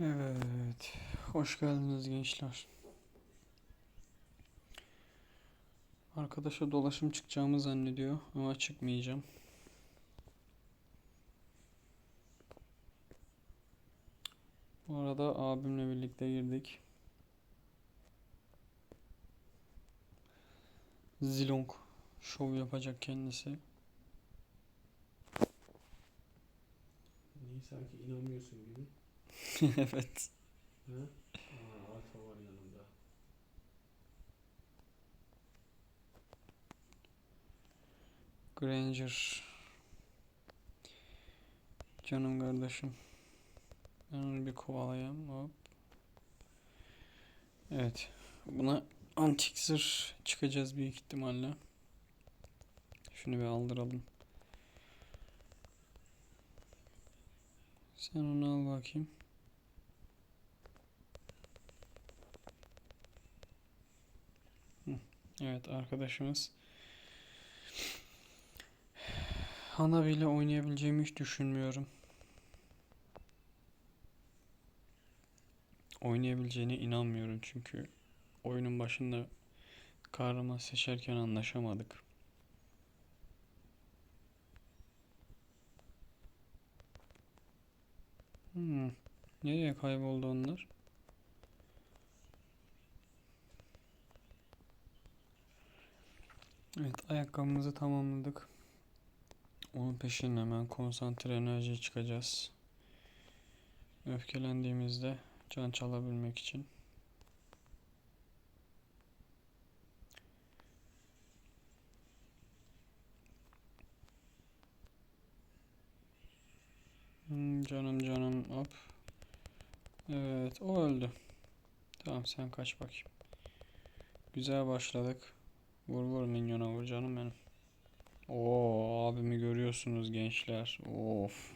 Evet. Hoş geldiniz gençler. Arkadaşa dolaşım çıkacağımı zannediyor ama çıkmayacağım. Bu arada abimle birlikte girdik. Zilong şov yapacak kendisi. Niye sanki inanmıyorsun gibi? Evet. Ha? Aa, alfa var yanında. Granger. Canım kardeşim. Ben onu bir kovalayayım. Hop. Evet. Buna antik zırh çıkacağız büyük ihtimalle. Şunu bir aldıralım. Sen onu al bakayım. Hı, Evet arkadaşımız. Hanabi ile oynayabileceğimi hiç düşünmüyorum. Oynayabileceğine inanmıyorum çünkü oyunun başında kahraman seçerken anlaşamadık. Hmm. Nereye kayboldu onlar? Evet, ayakkabımızı tamamladık. Onun peşinden hemen konsantre enerjiye çıkacağız. Öfkelendiğimizde can çalabilmek için. Hmm, canım canım hop. Evet o öldü. Tamam sen kaç bakayım. Güzel başladık. Vur vur minyona vur canım benim. Oo abimi görüyorsunuz gençler. Of.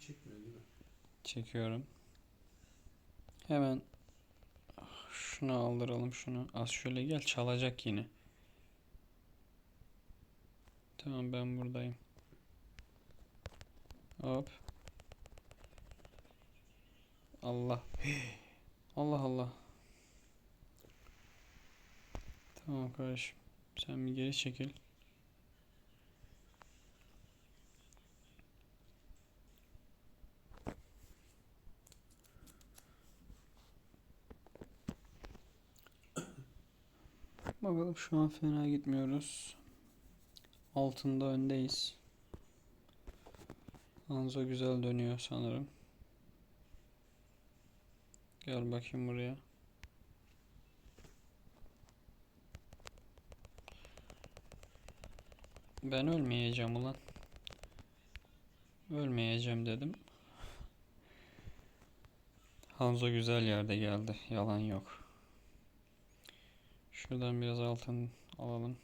Çekmiyor değil mi? Çekiyorum. Hemen şunu aldıralım şunu. Az şöyle gel çalacak yine. Tamam ben buradayım. Hop. Allah. Allah Allah. Tamam kardeşim. Sen bir geri çekil. Bakalım şu an fena gitmiyoruz. Altında öndeyiz. Hanzo güzel dönüyor sanırım. Gel bakayım buraya. Ben ölmeyeceğim ulan. Ölmeyeceğim dedim. Hanzo güzel yerde geldi. Yalan yok. Şuradan biraz altın alalım.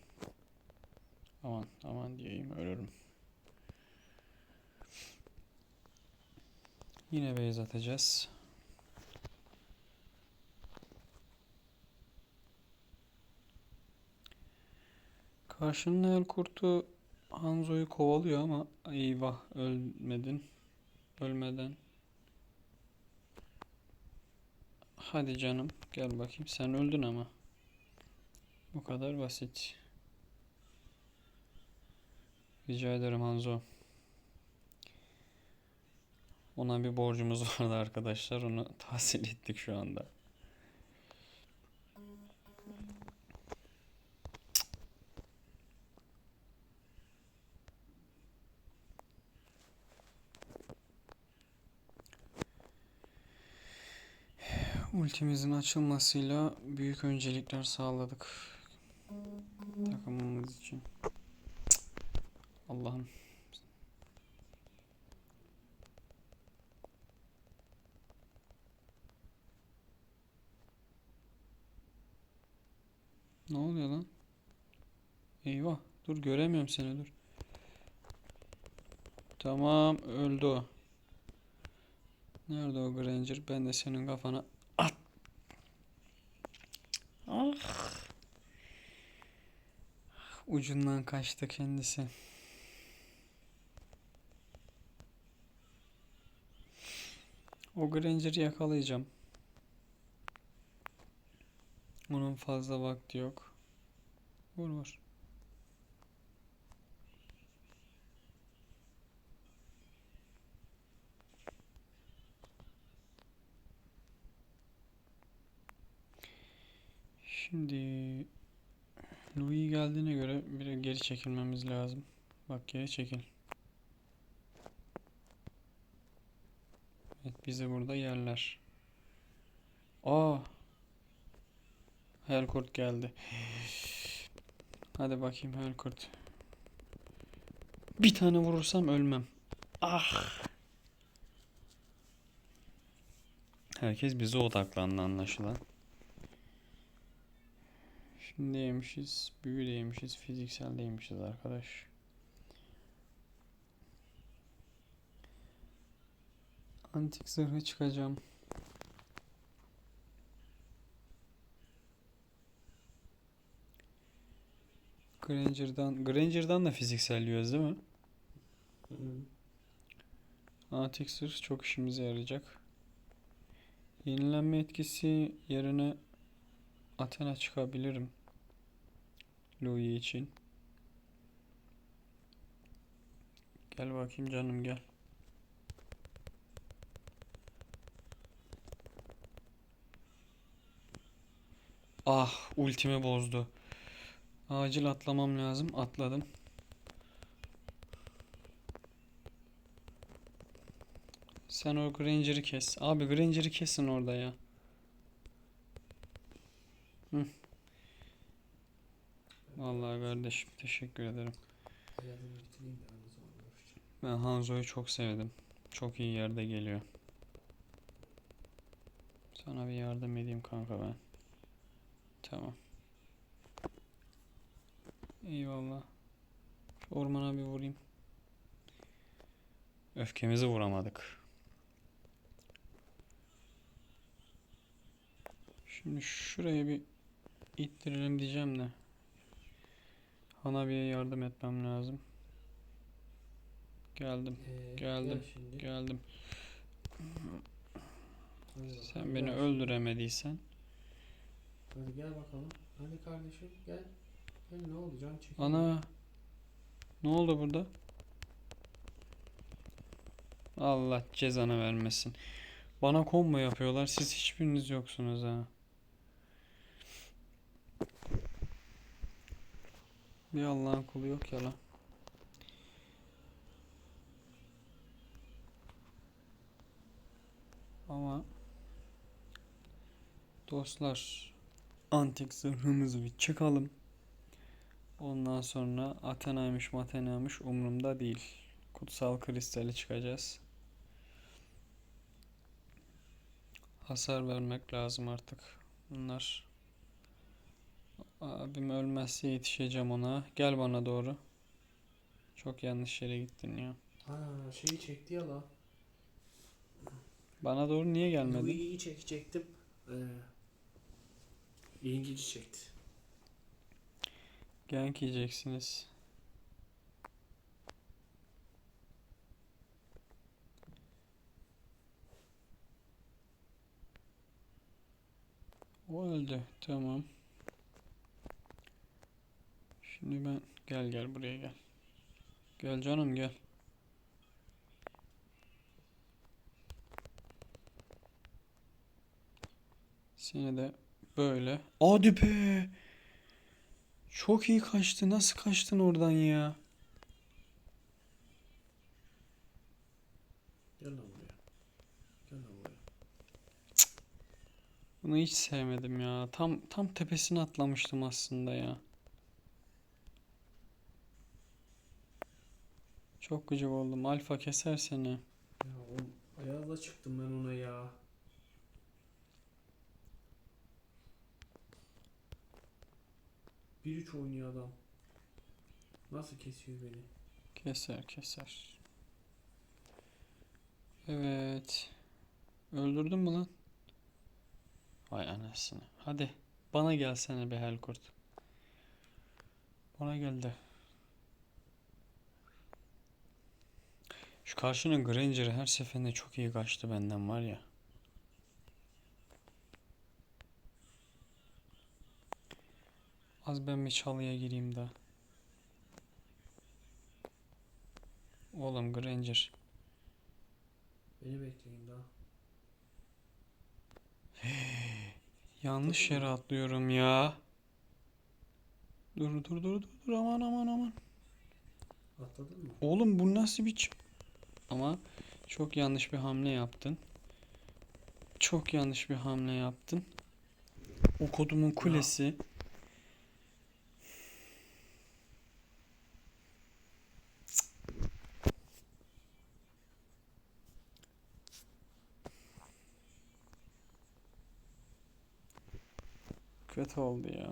Aman aman diyeyim ölürüm. Yine base atacağız. Karşının el kurtu Hanzo'yu kovalıyor ama eyvah ölmedin. Ölmeden. Hadi canım gel bakayım sen öldün ama. Bu kadar basit. Rica ederim Hanzo. Ona bir borcumuz vardı arkadaşlar. Onu tahsil ettik şu anda. Ultimizin açılmasıyla büyük öncelikler sağladık takımımız için. Allah'ım. Ne oluyor lan? Eyvah. Dur göremiyorum seni dur. Tamam öldü o. Nerede o Granger? Ben de senin kafana at. Ah. Ucundan kaçtı kendisi. O Granger'ı yakalayacağım. Onun fazla vakti yok. Vur vur. Şimdi Louis geldiğine göre bir geri çekilmemiz lazım. Bak geri çekil. Evet bizi burada yerler. Aa. Helkurt geldi. Hadi bakayım Helkurt. Bir tane vurursam ölmem. Ah. Herkes bize odaklandı anlaşılan. Şimdi yemişiz, büyü de yemişiz, fiziksel de yemişiz arkadaş. Antik zırhı çıkacağım. Granger'dan, Granger'dan da fiziksel yiyoruz değil mi? Hı hı. Antik zırh çok işimize yarayacak. Yenilenme etkisi yerine Athena çıkabilirim. Louis için. Gel bakayım canım gel. Ah ultimi bozdu. Acil atlamam lazım. Atladım. Sen o Granger'ı kes. Abi Granger'ı kesin orada ya. Hı. Vallahi kardeşim teşekkür ederim. Ben Hanzo'yu çok sevdim. Çok iyi yerde geliyor. Sana bir yardım edeyim kanka ben. Tamam. Eyvallah. Şu ormana bir vurayım. Öfkemizi vuramadık. Şimdi şuraya bir ittirelim diyeceğim de. Hanabi'ye yardım etmem lazım. Geldim. Ee, Geldim, Gel. Geldim. Hadi Sen bakalım, beni gel. öldüremediysen. Hadi gel bakalım. Hadi kardeşim gel. Gel ne oldu can çekin. Ana. Ne oldu burada? Allah cezanı vermesin. Bana combo yapıyorlar. Siz hiçbiriniz yoksunuz ha. Bir Allah'ın kulu yok ya lan. Ama dostlar antik zırhımızı bir çıkalım. Ondan sonra Athena'ymış Mathena'ymış umurumda değil. Kutsal kristali çıkacağız. Hasar vermek lazım artık. Bunlar. Abim ölmezse yetişeceğim ona. Gel bana doğru. Çok yanlış yere gittin ya. Ha şeyi çekti ya la. Bana doğru niye gelmedin? Louis'i çekecektim. Ee, yengici çekti. Gank yiyeceksiniz. O öldü. Tamam. Şimdi ben gel gel buraya gel. Gel canım gel. Seni de böyle. Hadi be. Çok iyi kaçtı. Nasıl kaçtın oradan ya? Gel lan buraya. Gel lan buraya. Bunu hiç sevmedim ya. Tam tam tepesine atlamıştım aslında ya. Çok gıcık oldum. Alfa keser seni. Ya oğlum ayazla çıktım ben ona ya. Bir üç oynuyor adam. Nasıl kesiyor beni? Keser keser. Evet. Öldürdün mü lan? Vay anasını. Hadi. Bana gelsene be Helkurt. Bana gel Şu karşının Granger'ı her seferinde çok iyi kaçtı benden var ya. Az ben bir çalıya gireyim de. Oğlum Granger. Beni bekleyin daha. Yanlış yere atlıyorum ya. Dur dur dur dur dur aman aman aman. Atladın mı? Oğlum bu nasıl bir Ama çok yanlış bir hamle yaptın. Çok yanlış bir hamle yaptın. O kodumun kulesi. Kötü oldu ya.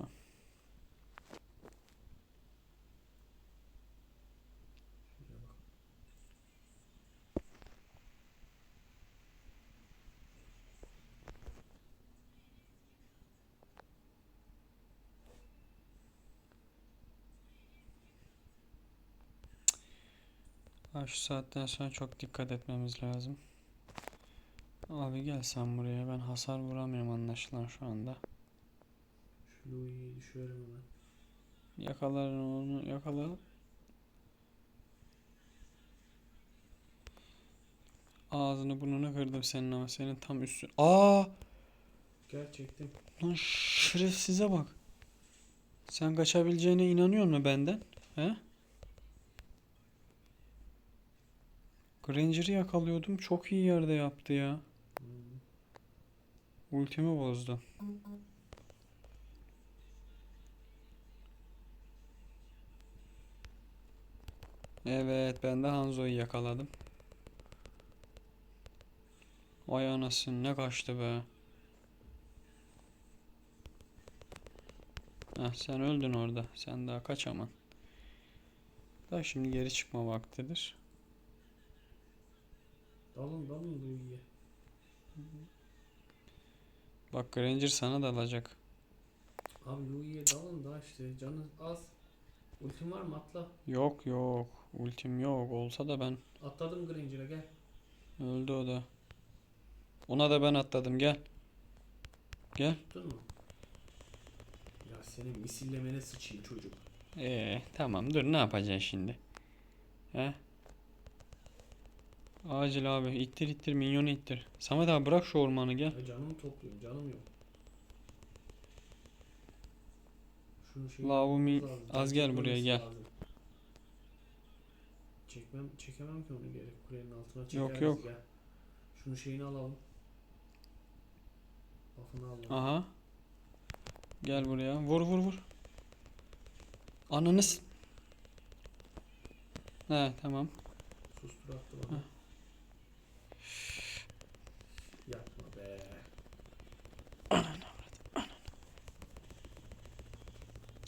Şuraya bak. Ha, şu saatten sonra çok dikkat etmemiz lazım. Abi gel sen buraya. Ben hasar vuramıyorum anlaşılan şu anda. Şu Louis'i düşürelim hemen. Yakalar onu yakala. Ağzını burnunu kırdım senin ama senin tam üstün. Aa! Gel çektim. Lan şerefsize bak. Sen kaçabileceğine inanıyor musun benden? He? Granger'ı yakalıyordum. Çok iyi yerde yaptı ya. Ultimi bozdu. Evet ben de Hanzo'yu yakaladım. Vay anasını ne kaçtı be. Heh, sen öldün orada. Sen daha kaç aman. Da şimdi geri çıkma vaktidir. Dalın dalın Louis'e. Bak Granger sana dalacak. Abi Louis'e dalın da işte canı az. Ultim var mı atla. Yok yok. Ultim yok. Olsa da ben Atladım Granger'a gel. öldü o da. Ona da ben atladım gel. Gel. Tuttun mu? Ya senin misillemene sıçayım çocuk. Ee, tamam dur ne yapacaksın şimdi? He? Acil abi ittir ittir minyonu ittir. Samet abi bırak şu ormanı gel. Ya canımı topluyorum canım yok. Şunu şey Lavu mi- lazım. az gel buraya, gel. lazım. Çekmem, çekemem ki onu geri kulenin altına çekeriz Yok, yok. gel. Şunu şeyini alalım. Buff'ını alalım. Aha. Gel buraya. Vur vur vur. Ananız. He tamam. Sustur attı bana. Yapma be.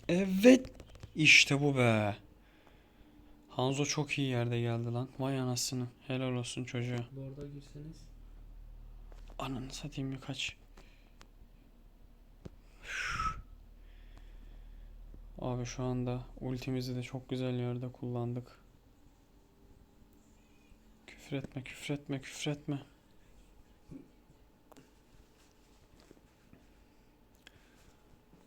Evet. İşte bu be. Hanzo çok iyi yerde geldi lan. Vay anasını. Helal olsun çocuğa. Lord'a girseniz. Ananı satayım bir kaç. Abi şu anda ultimizi de çok güzel yerde kullandık. Küfretme, küfretme, küfretme.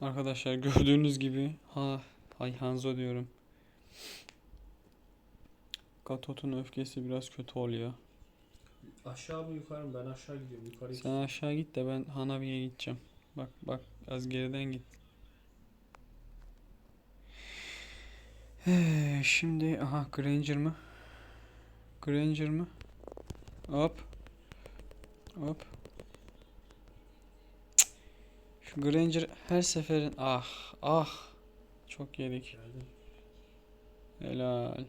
Arkadaşlar gördüğünüz gibi ha hay Hanzo diyorum. Katot'un öfkesi biraz kötü oluyor. Aşağı mı yukarı mı? Ben aşağı gidiyorum. Yukarı Sen aşağı git de ben Hanabi'ye gideceğim. Bak bak az geriden git. Ee, şimdi aha Granger mı? Granger mı? Hop. Hop. Şu Granger her seferin ah ah çok yedik. Helal.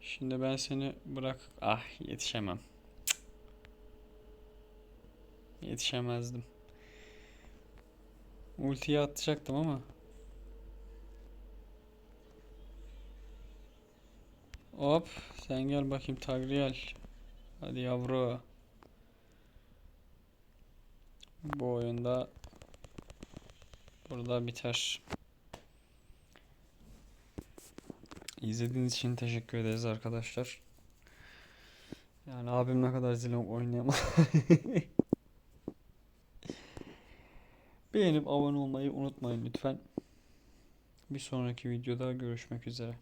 Şimdi ben seni bırak ah yetişemem. Cık. Yetişemezdim. Ultiyi atacaktım ama Hop sen gel bakayım Tagriel. Hadi yavru. Bu oyunda burada biter. İzlediğiniz için teşekkür ederiz arkadaşlar. Yani abim ne kadar zilong oynayamam. Beğenip abone olmayı unutmayın lütfen. Bir sonraki videoda görüşmek üzere.